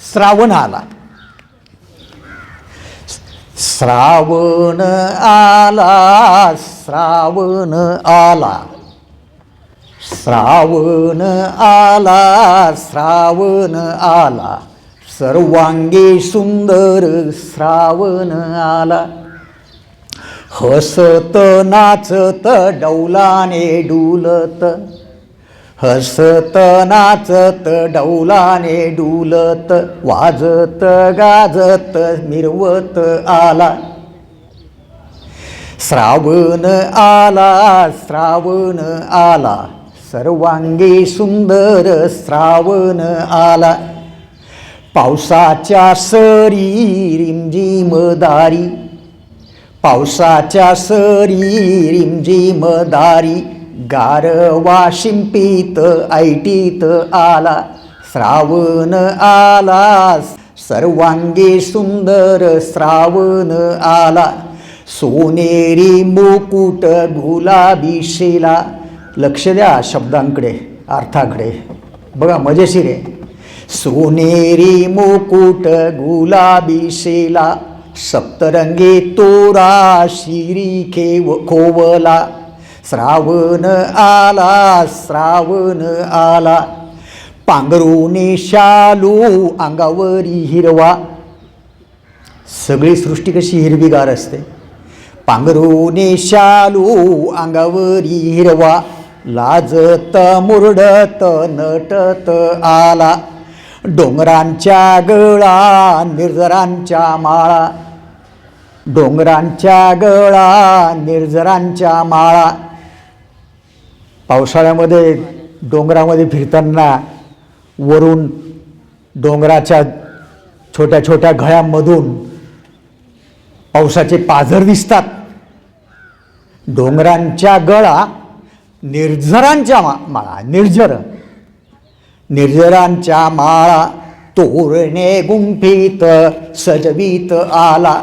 श्रावण आला. श्रावण आला श्रावण आला. श्रावण आला श्रावण आला. सर्वांगी सुंदर श्रावण आला. हसत नाचत डौलाने डुलत. हसत नाचत डौलाने डुलत वाजत गाजत मिरवत आला. श्रावण आला श्रावण आला. सर्वांगी सुंदर श्रावण आला. पावसाच्या सरी रिमझिम दारी. पावसाच्या सरी रिमझिम दारी. गारवा शिंपीत ऐटीत आला श्रावण आला सर्वांगी सुंदर श्रावण आला. सोनेरी मुकुट गुलाबी शेला लक्ष द्या शब्दांकडे अर्थाकडे. बघा मजेशीर आहे. सोनेरी मुकुट गुलाबी शेला सप्तरंगी तोरा शिरी खेव खोवला. श्रावण आला श्रावण आला. पांघरुणे शालू अंगावरी हिरवा. सगळी सृष्टी कशी हिरवीगार असते. पांघरुणे शालू अंगावरी हिरवा. लाजत मुरडत नटत आला. डोंगरांच्या गळा निर्जरांच्या माळा. डोंगरांच्या गळा निर्जरांच्या माळा. पावसाळ्यामध्ये डोंगरामध्ये फिरताना वरून डोंगराच्या छोट्या छोट्या घळ्यांमधून पावसाचे पाझर दिसतात. डोंगरांच्या गळा निर्झरांच्या मा माळा निर्झर. निर्झरांच्या माळा तोरणे गुंफित सजवीत आला.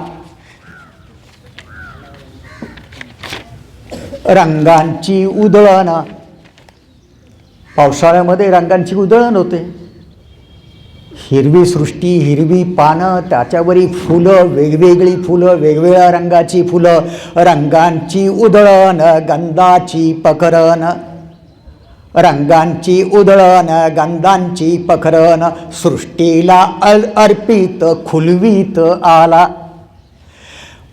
रंगांची उधळण पावसाळ्यामध्ये रंगांची उधळण होते. हिरवी सृष्टी हिरवी पानं त्याच्यावरी फुलं वेगवेगळी फुलं वेगवेगळ्या रंगाची फुलं. रंगांची उधळण गंधाची पखरण रंगांची उधळण गंधांची पखरण सृष्टीला अर्पित खुलवीत आला.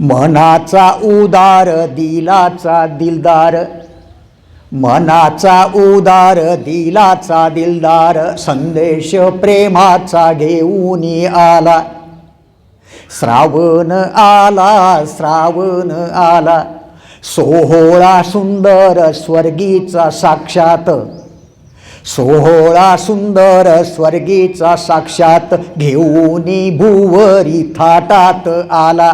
मनाचा उदार दिलाचा दिलदार. मनाचा उदार दिलाचा दिलदार. संदेश प्रेमाचा घेऊन आला. श्रावण आला श्रावण आला. सोहोळा सुंदर स्वर्गीचा साक्षात. सोहोळा सुंदर स्वर्गीचा साक्षात घेऊनी भुवरी थाटात आला.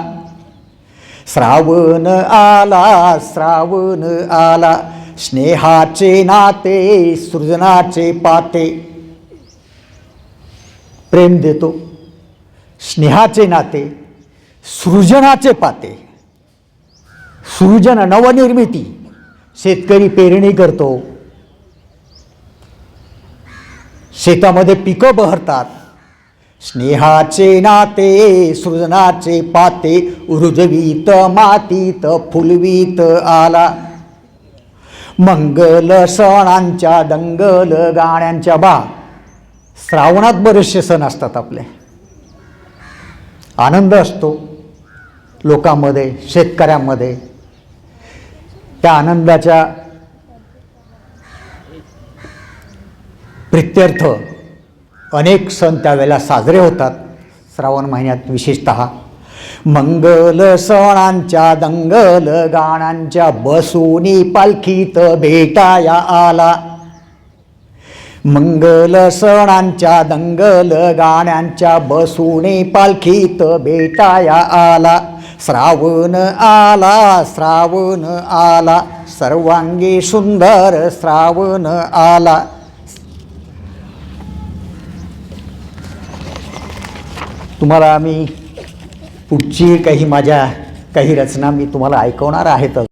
श्रावण आला श्रावण आला स्नेहाचे नाते सृजनाचे पाते प्रेम देतो स्नेहाचे नाते सृजनाचे पाते सृजन नवनिर्मिती शेतकरी पेरणी करतो शेतामध्ये पिकं बहरतात स्नेहाचे नाते सृजनाचे पाते रुजवीत मातीत फुलवीत आला. मंगल सणांच्या दंगल गाण्यांच्या बा श्रावणात बरेचसे सण असतात आपले. आनंद असतो लोकांमध्ये शेतकऱ्यांमध्ये. त्या आनंदाच्या प्रित्यर्थ अनेक सण त्यावेळेला साजरे होतात. श्रावण महिन्यात विशेषत मंगल सणांच्या दंगल गाण्यांच्या बसूनी पालखीत भेटाया आला. मंगल सणांच्या दंगल गाण्यांच्या बसूने पालखीत भेटाया आला. श्रावण आला श्रावण आला. सर्वांगी सुंदर श्रावण आला. तुम्हाला आम्ही पुढची काही माझ्या काही रचना मी तुम्हाला ऐकवणार आहेतच.